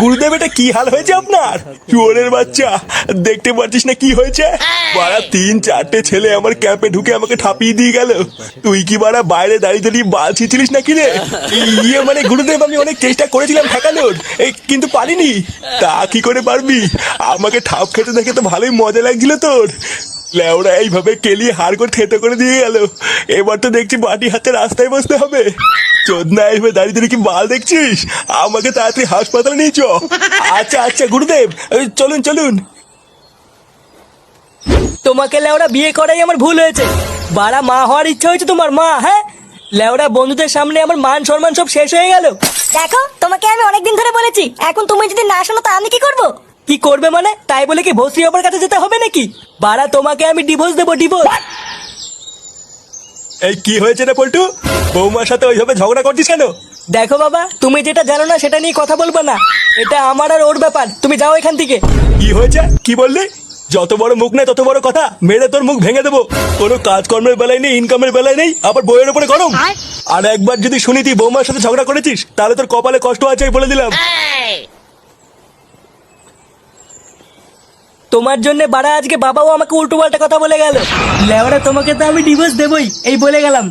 গুরুদেব, এটা কি হাল হয়েছে আপনার? চুয়ারের বাচ্চা, দেখতে পাচ্ছিস না কি হয়েছে? বাড়া তিন, চারটে ছেলে আমার ক্যাম্পে ঢুকে আমাকে ঠাপিয়ে দিয়ে গেল। তুই কি বাড়া বাইরে দাঁড়িয়ে দাঁড়িয়ে বাল ছিঁচিলিস নাকি রে? ইয়ে মানে গুরুদেব, আমি অনেক চেষ্টা করেছিলাম ঠেকানোর কিন্তু পারিনি। তা কি করে পারবি? আমাকে ঠাপ খেতে দেখে তো ভালোই মজা লাগছিল তোর। লেওরা এইভাবে কেলিয়ে হাড় করে থেতো করে দিয়ে গেল। এবার তো দেখছি বাটি হাতে রাস্তায় বসতে হবে। চোদনা এইভাবে দাঁড়িয়ে দাঁড়িয়ে কি বাল দেখছিস? আমাকে তাড়াতাড়ি হাসপাতালে নিয়ে চ। আচ্ছা আচ্ছা গুরুদেব চলুন চলুন। তোমাকে লেওরা বিয়ে করাই আমার ভুল হয়েছে। বাড়া মা হওয়ার ইচ্ছা হয়েছে তোমার মা হ্যাঁ? লেওরা বন্ধুদের সামনে আমার মান সম্মান সব শেষ হয়ে গেল। দেখো তোমাকে আমি অনেকদিন ধরে বলেছি। এখন তুমি যদি না শোনো তা আমি কি করব? কি করবে মানে? তাই বলে কি ভস্রী বাবার কাছে যেতে হবে নাকি? বাড়া তোমাকে আমি ডিভোর্স দেবো ডিভোর্স এই কি হয়েছে রে পল্টু? বৌমার সাথে ওইভাবে ঝগড়া করছিস কেন? দেখো বাবা তুমি যেটা জানো না সেটা নিয়ে কথা বলব না। এটা আমার আর ওর ব্যাপার। তুমি যাও এখান থেকে। কি হয়েছে? কি বললি? যত বড় মুখ নেই তত বড় কথা। মেরে তোর মুখ ভেঙে দেবো। কোনো কাজকর্মের বেলায় নেই ইনকামের বেলায় নেই আবার বইয়ের উপরে গরম। আর একবার যদি শুনি তুই বৌমার সাথে ঝগড়া করেছিস তাহলে তোর কপালে কষ্ট আছে বলে দিলাম। তোমার জন্য বাড়া আজকে বাবাও আমাকে উল্টো পাল্টা কথা বলে গেল। লেওরা তোমাকে তো আমি ডিভোর্স দেবই, এই বলে গেলাম।